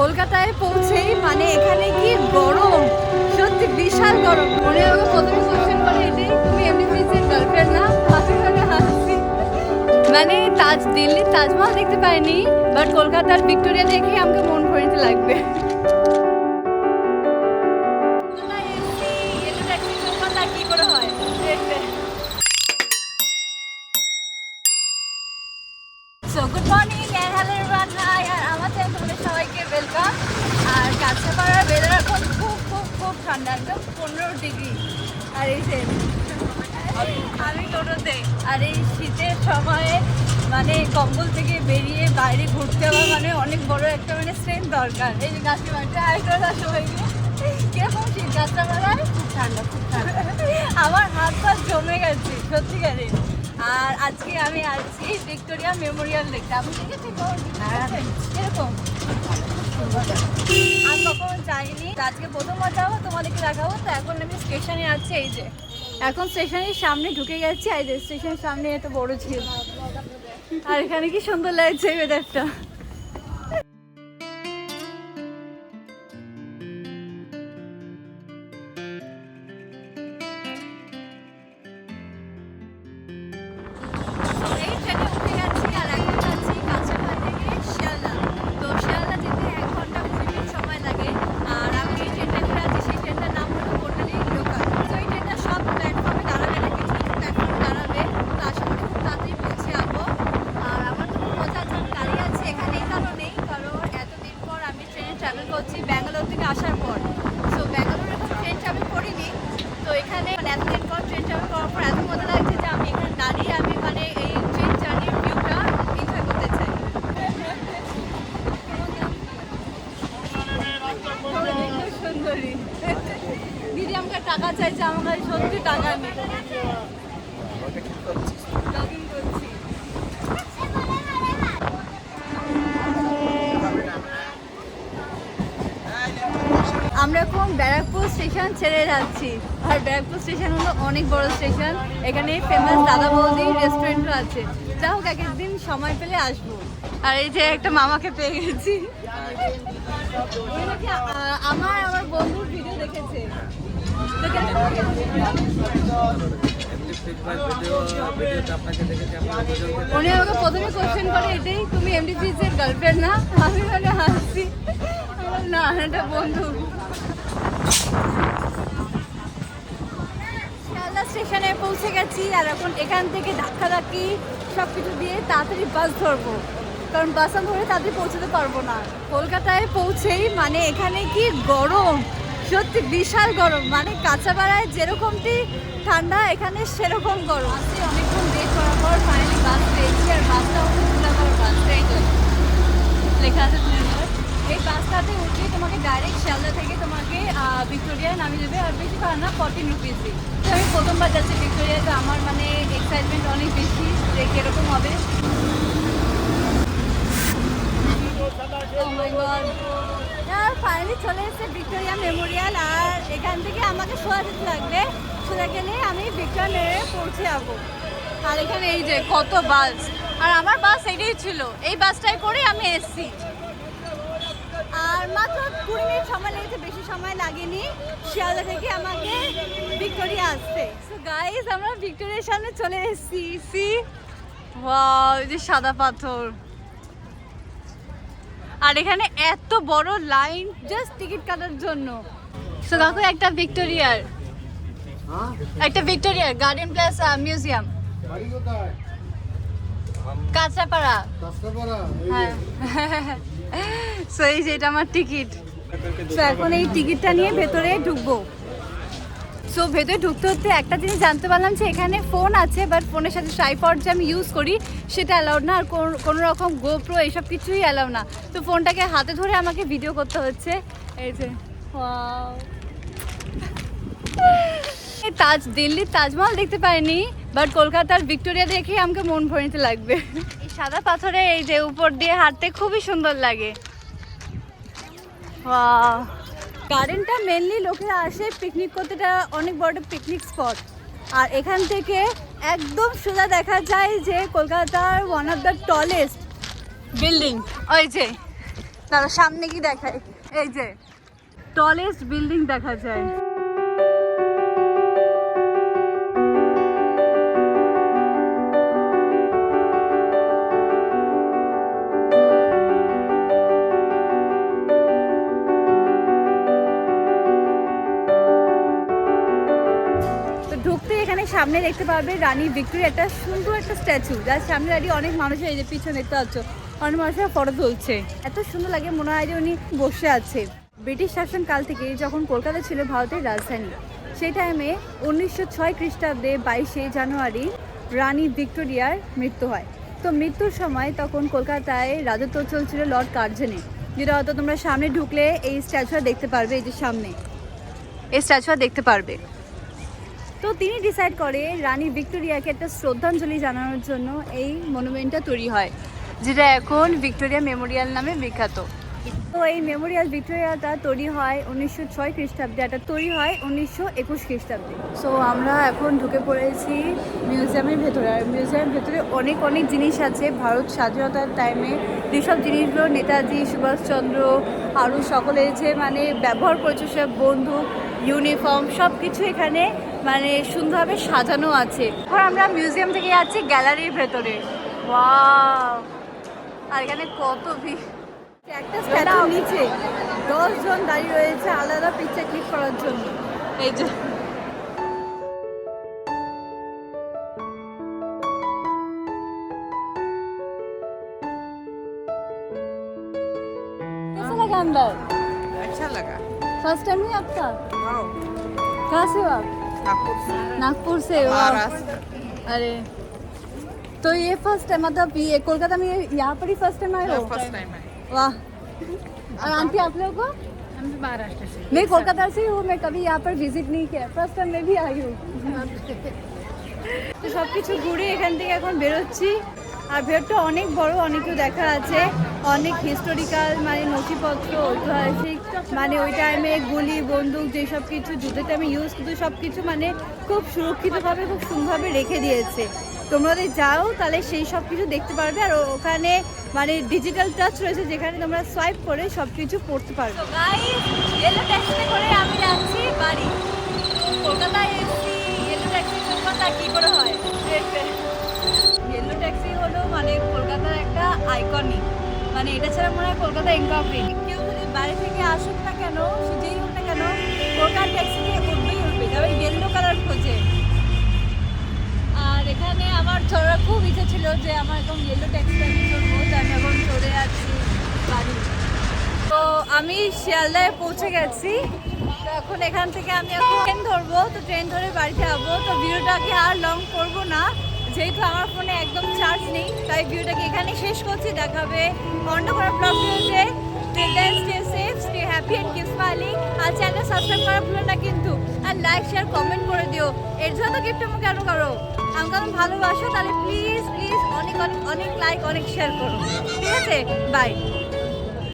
কলকাতায় পৌঁছেই মানে এখানে কি গরম? সত্যি বিশাল গরম। মনে হবে প্রথমে কোশ্চেন করে এটাই, তুমি এমনি ফ্রিজের গার্লফ্রেন্ড না? হাসি করে হাসি। মানে তাজ দিল্লির তাজমহল দেখতে পাইনি বাট কলকাতার ভিক্টোরিয়া দেখে আমাকে মন ভরিতে লাগবে। ডিগ্রি। আর এই আমি টোটোতে। আর এই শীতের সময়ে মানে কম্বল থেকে বেরিয়ে বাইরে ঘুরতে যাওয়া মানে অনেক বড় একটা মানে স্ট্রেন দরকার। এই যে গাছটি বাড়িতে আরেকটা সবাইকে কীরকম শীত গাছটা মারায় খুব ঠান্ডা খুব ঠান্ডা। আমার হাত পা জমে গেছে সত্যিকারে আর আজকে আমি আছি ভিক্টোরিয়া মেমোরিয়াল দেখতে। আমি দেখেছি এরকম। আমি কখনো যাইনি। আজকে প্রথমবার যাব তোমাদেরকে দেখাবো। তো এখন আমি স্টেশনে আছি এই যে। এখন স্টেশনের সামনে ঢুকে গেছি আর স্টেশনের সামনে এত বড় ছিল আর এখানে কি সুন্দর লাগছে ওয়েদারটা ব্যারাকপুর স্টেশন ছেড়ে যাচ্ছি। আর ব্যারাকপুর স্টেশন হলো অনেক বড় স্টেশন। এখানে ফেমাস দাদা বৌদি রেস্টুরেন্টও আছে। যা হোক এক একদিন সময় পেলে আসব। আর এই যে একটা মামাকে পেয়ে গেছি। আমার আমার বন্ধুর ভিডিও দেখেছে। উনি আমাকে প্রথমে কোশ্চেন করে, এটাই তুমি এমডি ফিজের গার্লফ্রেন্ড না? আমি মানে হাসছি না এটা বন্ধু। শিয়ালদা স্টেশনে পৌঁছে গেছি আর এখন এখান থেকে ধাক্কা ধাক্কি সব কিছু দিয়ে তাড়াতাড়ি বাস ধরবো। কারণ বাস আমি ধরে তাড়াতাড়ি পৌঁছতে পারব না। কলকাতায় পৌঁছেই মানে এখানে কি গরম? সত্যি বিশাল গরম। মানে কাঁচাপাড়ায় যেরকমটি ঠান্ডা, এখানে সেরকম গরম। আজকে অনেকক্ষণ ওয়েট করার পর ফাইনালি বাস পেয়েছি আর বাসটা হচ্ছে তুলাগড় বাস এই যে লেখা আছে তুলাগড় এই বাসটাতে উঠলে তোমাকে ডাইরেক্ট শিয়ালদা থেকে তোমাকে আহ, ভিক্টোরিয়ায় নামিয়ে দেবে আর বেশি পারে না ফর্টিন রুপিসই তো আমি প্রথমবার যাচ্ছি ভিক্টোরিয়া তো আমার মানে এক্সাইটমেন্ট অনেক বেশি যে কীরকম হবে। Oh ফাইনালি চলে এসেছে ভিক্টোরিয়া মেমোরিয়াল, আর এখান থেকে আমাকে সোজা যেতে লাগবে। সোজা গেলে আমি ভিক্টোরিয়া মেরে পৌঁছে যাব। আর এখানে এই যে কত বাস। আর আমার বাস এটাই ছিল। এই বাসটাই করে আমি এসছি। আর মাত্র কুড়ি মিনিট সময় লেগেছে বেশি সময় লাগেনি। শিয়ালদা থেকে আমাকে ভিক্টোরিয়া আসতে। সো গাইস আমরা ভিক্টোরিয়ার সামনে চলে এসেছি। সি ওয়াও এই যে সাদা পাথর। আর এখানে এত বড় লাইন জাস্ট টিকিট কাটার জন্য। সো কাকু একটা ভিক্টোরিয়ার। একটা ভিক্টোরিয়ার garden plus museum Kanchrapara. Kanchrapara হ্যাঁ। সো এই যে এটা আমার টিকিট তো এখন এই টিকিটটা নিয়ে ভেতরে ঢুকবো। সো ভেতরে ঢুকতে হতে একটা জিনিস জানতে পারলাম যে এখানে ফোন আছে বাট ফোনের সাথে ট্রাইপড যে আমি ইউজ করি, সেটা অ্যালাউড না। আর কোন- রকম গোপ্রো এইসব কিছুই অ্যালাউ না। তো ফোনটাকে হাতে ধরে আমাকে ভিডিও করতে হচ্ছে। এই যে! তাজ দিল্লির তাজমহল দেখতে পাইনি বাট কলকাতার ভিক্টোরিয়া দেখে আমাকে মন ভরে নিতে লাগবে। সাদা পাথরে এই যে উপর দিয়ে হাঁটতে খুবই সুন্দর লাগে। গার্ডেনটা মেনলি লোকেরা আসে পিকনিক করতে এটা অনেক বড় পিকনিক স্পট আর এখান থেকে একদম সোজা দেখা যায় যে কলকাতার one of the tallest building ওই যে তারা সামনে কি দেখায়? এই যে টলেস্ট বিল্ডিং দেখা যায়। ঢুকতে এখানে সামনে দেখতে পারবে রানী ভিক্টোরিয়া, একটা সুন্দর একটা স্ট্যাচু যার সামনে দাঁড়িয়ে অনেক মানুষ এই যে পিছনে দেখতে পাচ্ছ, অনেক মানুষের ফটো তুলছে। এত সুন্দর লাগে, মনে হয় যে উনি বসে আছে। ব্রিটিশ শাসনকাল থেকে যখন কলকাতা ছিল ভারতের রাজধানী, সেই টাইমে উনিশশো ছয় খ্রিস্টাব্দে বাইশে জানুয়ারি রানী ভিক্টোরিয়ার মৃত্যু হয়। তো মৃত্যুর সময় তখন কলকাতায় রাজত্ব চলছিল লর্ড কার্জনে, যেটা হয়তো তোমরা সামনে ঢুকলে এই স্ট্যাচুটা দেখতে পারবে, এই যে সামনে। এই স্ট্যাচুটা দেখতে পারবে। তো তিনি ডিসাইড করে রানী ভিক্টোরিয়াকে একটা শ্রদ্ধাঞ্জলি জানানোর জন্য এই মনুমেন্টটা তৈরি হয়, যেটা এখন ভিক্টোরিয়া মেমোরিয়াল নামে বিখ্যাত। তো এই মেমোরিয়াল ভিক্টোরিয়াটা তৈরি হয় উনিশশো ছয় খ্রিস্টাব্দে, এটা তৈরি হয় উনিশশো একুশ খ্রিস্টাব্দে। সো আমরা এখন ঢুকে পড়েছি মিউজিয়ামের ভেতরে। আর মিউজিয়ামের ভেতরে অনেক অনেক জিনিস আছে। ভারত স্বাধীনতার টাইমে যেসব জিনিসগুলো নেতাজি, সুভাষচন্দ্র আরও সকলে যে মানে ব্যবহার করেছে, সব বন্দুক ইউনিফর্ম সব কিছু এখানে মানে সুন্দরভাবে সাজানো আছে এখন আমরা মিউজিয়াম থেকে যাচ্ছি গ্যালারির ভেতরে ওয়াও আর এখানে কত ভিড় একটা স্ট্যাচুর নিচে দশ জন দাঁড়িয়ে রয়েছে আলাদা পিকচার ক্লিক করার জন্য এই যে कैसा लगा अंदर अच्छा लगा फर्स्ट टाइम ही आपका वाओ कहाँ से हो आप नागपुर से नागपुर से वाह। महाराष्ट्र अरे तो ये फर्स्ट टाइम मतलब ये कोलकाता में ये- यहाँ पर ही फर्स्ट टाइम आए हो फर्स्ट टाइम है वाह और आंटी आप लोगों को हम भी महाराष्ट्र से मैं कोलकाता से ही हूँ मैं कभी यहाँ पर विजिट नहीं किया ফার্স্ট টাইম मैं भी आई हूँ তো সব কিছু ঘুরে এখান থেকে এখন বেরোচ্ছি আর ভেতরটা অনেক বড় অনেক কিছু দেখার আছে। অনেক হিস্টোরিক্যাল মানে নথিপত্র, ঐতিহাসিক মানে ওই টাইমে গুলি, বন্দুক, যেসব কিছু, যুদ্ধের টাইমে ইউজ কিন্তু সব কিছু মানে খুব সুরক্ষিতভাবে, খুব সুন্দরভাবে রেখে দিয়েছে। তোমরা যদি যাও, তাহলে সেই সব কিছু দেখতে পারবে। আর ওখানে মানে ডিজিটাল টাচ রয়েছে, যেখানে তোমরা সোয়াইপ করে সব কিছু পড়তে পারবে। কলকাতায় করে হয়? ট্যাক্সি হলো মানে কলকাতার একটা আইকনিক মানে এটা ছাড়া মনে হয় কলকাতা ইনকমপ্লিট কেউ যদি বাড়ি থেকে আসুক না কেন সে যেই হোক না কেন কলকাতা ট্যাক্সিতে উঠবেই উঠবে তবে ইয়েলো কালার খোঁজে। আর এখানে আমার চড়ার খুব ইচ্ছে ছিল যে আমার এখন ইয়েলো ট্যাক্সি চড়বো তো আমি এখন চড়ে আছি বাড়ি। তো আমি শিয়ালদায় পৌঁছে গেছি। তো এখন এখান থেকে আমি এখন ট্রেন ধরবো, তো ট্রেন ধরে বাড়িতে যাব তো ভিডিওটাকে আর লং করব না। যেহেতু আমার ফোনে একদম চার্জ নেই, তাই ভিডিওটাকে এখানে শেষ করছি। দেখাবে অন্য কোনো ব্লগ ভিডিওতে stay safe stay happy and keep smiling R channel subscribe করা ভুলো না কিন্তু। আর লাইক শেয়ার কমেন্ট করে দিও। এর জন্য গিফট আমাকে কেন করো। আমাকে আমি ভালোবাসো, তাহলে প্লিজ প্লিজ অনেক অনেক অনেক লাইক অনেক শেয়ার করো। ঠিক আছে? বাই